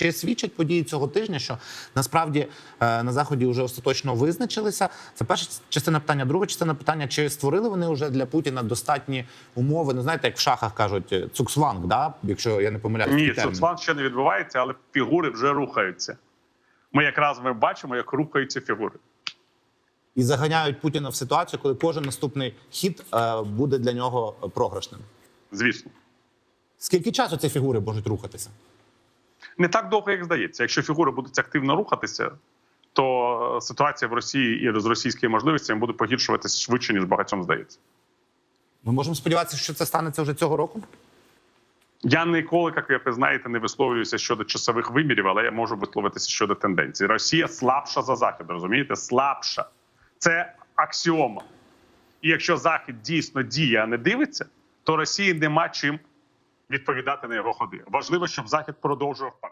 Чи свідчать події цього тижня, що насправді е, на заході вже остаточно визначилися? Це перша частина питання. Друга частина питання: чи створили вони вже для Путіна достатні умови? Ну знаєте, як в шахах кажуть, е, цуксванг, да? якщо я не помиляюсь. Ні. Соцлан ще не відбувається, але фігури вже рухаються. Ми якраз ми бачимо, як рухаються фігури. і заганяють Путіна в ситуацію, коли кожен наступний хід е, буде для нього програшним. Звісно, Скільки часу ці фігури можуть рухатися? Не так довго, як здається. Якщо фігури будуть активно рухатися, то ситуація в Росії і з російськими можливостями буде погіршуватися швидше ніж багатьом здається. Ми можемо сподіватися, що це станеться вже цього року. Я ніколи, як ви знаєте, не висловлююся щодо часових вимірів, але я можу висловитися щодо тенденцій. Росія слабша за захід, розумієте? Слабша. Це аксіома. І якщо Захід дійсно діє, а не дивиться, то Росії нема чим відповідати на його ходи. Важливо, щоб Захід продовжував.